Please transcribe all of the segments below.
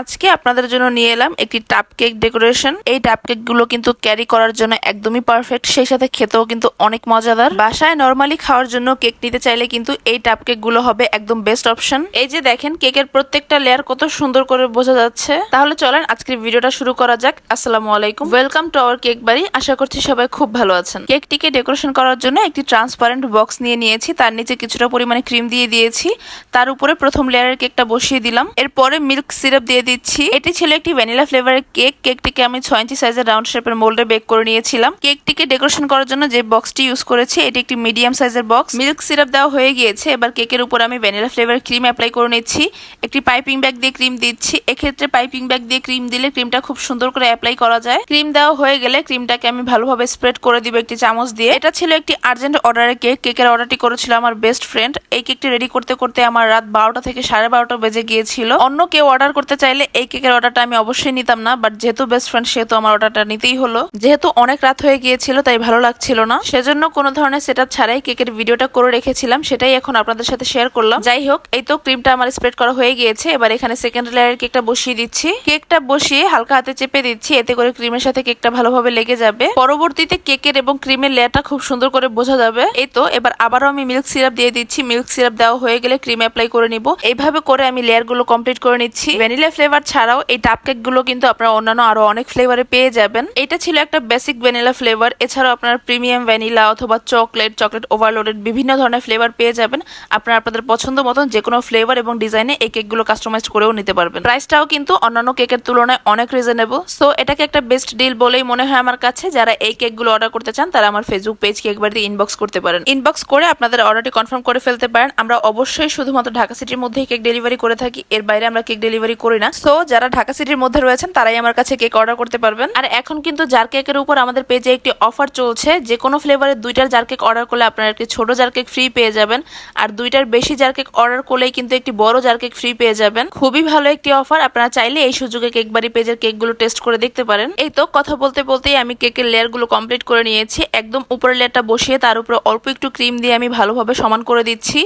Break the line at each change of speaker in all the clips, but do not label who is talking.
আজকে আপনাদের জন্য নিয়ে এলাম একটি টাপ কেক ডেকোরেশন। এই টাপ কেকগুলো কিন্তু ক্যারি করার জন্য একদমই পারফেক্ট, সেই সাথে খেতেও কিন্তু অনেক মজাদার। বাসায় নর্মালি খাওয়ার জন্য কেক নিতে চাইলে কিন্তু এই টাপ কেকগুলো হবে একদম বেস্ট অপশন। এই যে দেখেন, কেকের প্রত্যেকটা লেয়ার কত সুন্দর করে বোঝা যাচ্ছে। তাহলে চলেন আজকের ভিডিওটা শুরু করা যাক। আসসালামু আলাইকুম। ওয়েলকাম টু আওয়ার কেক বাড়ি। আশা করছি সবাই খুব ভালো আছেন। কেকটিকে ডেকোরেশন করার জন্য একটি ট্রান্সপারেন্ট বক্স নিয়ে নিয়েছি। তার নিচে কিছুটা পরিমাণে ক্রিম দিয়ে দিয়েছি। তার উপরে প্রথম লেয়ারের কেকটা বসিয়ে দিলাম। এরপরে মিল্ক সিরাপ দিয়ে দিচ্ছি। এটি ছিল একটি ভ্যানিলা ফ্লেভারের কেক। কেকটিকে আমি ছয় ইঞ্চি সাইজের রাউন্ড শেপের মোল্ডে বেক করে নিয়েছিলাম। কেকটিকে ডেকোরেশন করার জন্য যে বক্সটি ইউজ করেছি, এটি একটি মিডিয়াম সাইজের বক্স। মিল্ক সিরাপ দেওয়া হয়ে গিয়েছে। এবার কেকের উপর আমি ভ্যানিলা ফ্লেভার ক্রিম অ্যাপ্লাই করে নিচ্ছি। একটি পাইপিং ব্যাগ দিয়ে ক্রিম দিচ্ছি। এক্ষেত্রে পাইপিং ব্যাগ দিয়ে ক্রিম দিলে ক্রিমটা খুব সুন্দর করে অ্যাপ্লাই করা যায়। ক্রিম দেওয়া হয়ে গেলে ক্রিমটাকে আমি ভালোভাবে স্প্রেড করে দিব একটি চামচ দিয়ে। এটা ছিল একটি আর্জেন্ট অর্ডারের কেক। কেকের অর্ডারটি করেছিল আমার বেস্ট ফ্রেন্ড। এই কেকটি রেডি করতে করতে আমার রাত বারোটা থেকে সাড়ে বারোটা বেজে গিয়েছিল। অন্য কেউ অর্ডার করতে চাইলে এই কেকের অর্ডারটা আমি অবশ্যই নিতাম না বাট যেহেতু বেস্ট ফ্রেন্ড সেহেতু আমার অর্ডারটা নিতেই হলো। যেহেতু অনেক রাত হয়ে গিয়েছিল, তাই ভালো লাগছিল না। সেজন্য কোনো ধরনের সেট ছাড়াই কেকের ভিডিওটা করে রেখেছিলাম, সেটাই এখন আপনাদের সাথে শেয়ার করলাম। যাই হোক, এই তো ক্রিমটা আমার স্প্রেড করা হয়ে গিয়েছে, এবার এখানে সেকেন্ড লেয়ারের কেকটা বসিয়ে দিচ্ছি। কেকটা বসিয়ে হালকা হাতে চেপে দিচ্ছি, এতে করে ক্রিমের সাথে কেকটা ভালোভাবে লেগে যাবে। পরবর্তীতে কেকের এবং ক্রিমের লেয়ারটা খুব সুন্দর করে বোঝা যাবে। এই তো, এবার আবারও আমি মিল্ক সিরাপ দিয়ে দিচ্ছি। মিল্ক সিরাপ দেওয়া হয়ে গেলে ক্রিম অ্যাপ্লাই করে নিব। এইভাবে করে আমি লেয়ারগুলো কমপ্লিট করে নিচ্ছি। ভ্যানিলা ফ্লেভার ছাড়াও এই টাপ কেকগুলো কিন্তু আপনারা অন্যান্য আরও অনেক ফ্লেভারে পেয়ে যাবেন। এটা ছিল একটা বেসিক ভ্যানিলা ফ্লেভার এছাড়াও আপনার প্রিমিয়াম ভ্যানিলা অথবা চকলেট চকলেট ওভারলোডেড বিভিন্ন ধরনের ফ্লেভার পেয়ে যাবেন। আপনারা আপনাদের পছন্দ মতন যে কোনো ফ্লেভার এবং ডিজাইনে এই কেকগুলো কাস্টমাইজ করেও নিতে পারবেন। প্রাইসটাও কিন্তু অন্যান্য কেকের তুলনায় অনেক রিজনেবল সো এটাকে একটা বেস্ট ডিল বলেই মনে হয় আমার কাছে। যারা এই কেকগুলো অর্ডার করতে চান, তারা আমার ফেসবুক পেজ কেক বাড়িতে ইনবক্স করতে পারেন। ইনবক্স করে আপনাদের অর্ডারটি কনফার্ম করে ফেলতে পারেন। আমরা অবশ্যই শুধুমাত্র ঢাকা সিটির মধ্যেই কেক ডেলিভারি করে থাকি। এর বাইরে আমরা কেক ডেলিভারি করি না। সো যারা ঢাকা সিটির মধ্যে রয়েছেন, তারাই আমার কাছে কেক অর্ডার করতে পারবেন। আর এখন কিন্তু জার কেকের উপর আমাদের পেজে একটি অফার চলছে। যে কোনো ফ্লেভারের দুইটার জার কেক অর্ডার করলে আপনারা একটি ছোট জার কেক ফ্রি পেয়ে যাবেন। আর দুইটার বেশি জার কেক অর্ডার করলেই কিন্তু একটি বড় জার কেক ফ্রি পেয়ে যাবেন। খুবই ভালো একটি অফার আপনারা চাইলে এই সুযোগে কেক বাড়ি পেজের কেকগুলো টেস্ট করে দেখতে পারেন। এই তো কথা বলতে বলতেই আমি কেকের লেয়ারগুলো কমপ্লিট করে নিয়েছি। একদম উপরের লেয়ারটা বসিয়ে তার উপরে অল্প একটু ক্রিম দিয়ে আমি ভালোভাবে সমান করে দিচ্ছি।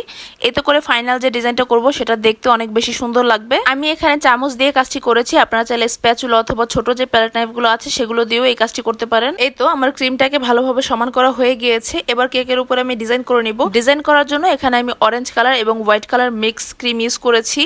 এতে করে ফাইনাল যে ডিজাইনটা করব, সেটা দেখতে অনেক বেশি সুন্দর লাগবে। আমি এখানে চামচ দিয়ে কাজটি করেছি। আপনারা চাইলে স্প্যাচুল অথবা ছোট যে প্যালেট নাইফগুলো আছে, সেগুলো দিয়েও এই কাজটি করতে পারেন। এই তো আমার ক্রিমটাকে ভালোভাবে সমান করা হয়ে গিয়েছে। এবার কেকের উপরে আমি ডিজাইন করে নিব। ডিজাইন করার জন্য এখানে আমি অরেঞ্জ কালার এবং white colour mix cream use করেছি।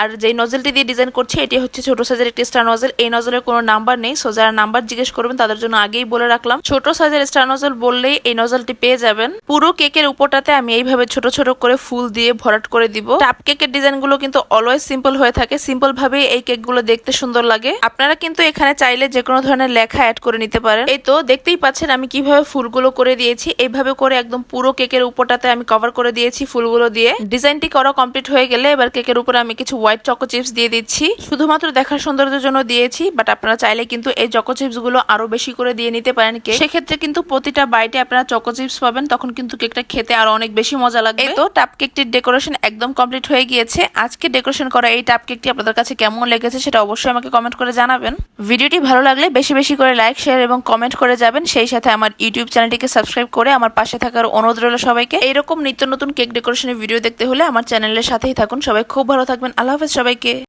আর যেই নজেলটি দিয়ে ডিজাইন করছি, এটি হচ্ছে ছোট সাইজের একটি স্টার নজেল এই নজলের কোনো নাম্বার নেই সো যারা নাম্বার জিজ্ঞেস করবেন, তাদের জন্য আগেই বলে রাখলাম। ছোট সাইজের স্টার নজল বললেই এই নজলটি পেয়ে যাবেন। পুরো কেকের উপরটাতে আমি এইভাবে ছোট ছোট করে ফুল দিয়ে ভরাট করে দিব। টাপ কেকের ডিজাইনগুলো কিন্তু অলওয়েজ সিম্পল হয়ে থাকে। সিম্পল ভাবে এই কেকগুলো দেখতে সুন্দর লাগে। আপনারা কিন্তু এখানে চাইলে যে কোনো ধরনের লেখা অ্যাড করে নিতে পারেন। এই তো দেখতেই পাচ্ছেন আমি কীভাবে ফুলগুলো করে দিয়েছি। এইভাবে করে একদম পুরো কেকের উপরটাতে আমি কভার করে দিয়েছি ফুলগুলো দিয়ে। ডিজাইনটি করা কমপ্লিট হয়ে গেলে এবার কেকের উপরে আমি কিছু হোয়াইট চকো চিপস দিয়ে দিচ্ছি। শুধুমাত্র দেখার সৌন্দর্যের জন্য দিয়েছি বাট আপনারা চাইলে কিন্তু এই চকো চিপসগুলো আরও বেশি করে দিয়ে নিতে পারেন কেক সেক্ষেত্রে কিন্তু প্রতিটা বাইটে আপনারা চকো চিপস পাবেন, তখন কিন্তু কেকটা খেতে আরও অনেক বেশি মজা লাগবে। তো টাপ কেকটির ডেকোরেশন একদম কমপ্লিট হয়ে গিয়েছে। আজকে ডেকোরেশন করা এই টাপ কেকটি আপনাদের কাছে কেমন লেগেছে সেটা অবশ্যই আমাকে কমেন্ট করে জানাবেন। ভিডিওটি ভালো লাগলে বেশি বেশি করে লাইক শেয়ার এবং কমেন্ট করে যাবেন। সেই সাথে আমার ইউটিউব চ্যানেলটিকে সাবস্ক্রাইব করে আমার পাশে থাকার অনুরোধ রইল সবাইকে। এরকম নিত্য নতুন কেক ডেকোরেশনের ভিডিও দেখতে হলে আমার চ্যানেলের সাথেই থাকুন। সবাই খুব ভালো থাকবেন। আল্লাহ হাফেজ সবাইকে।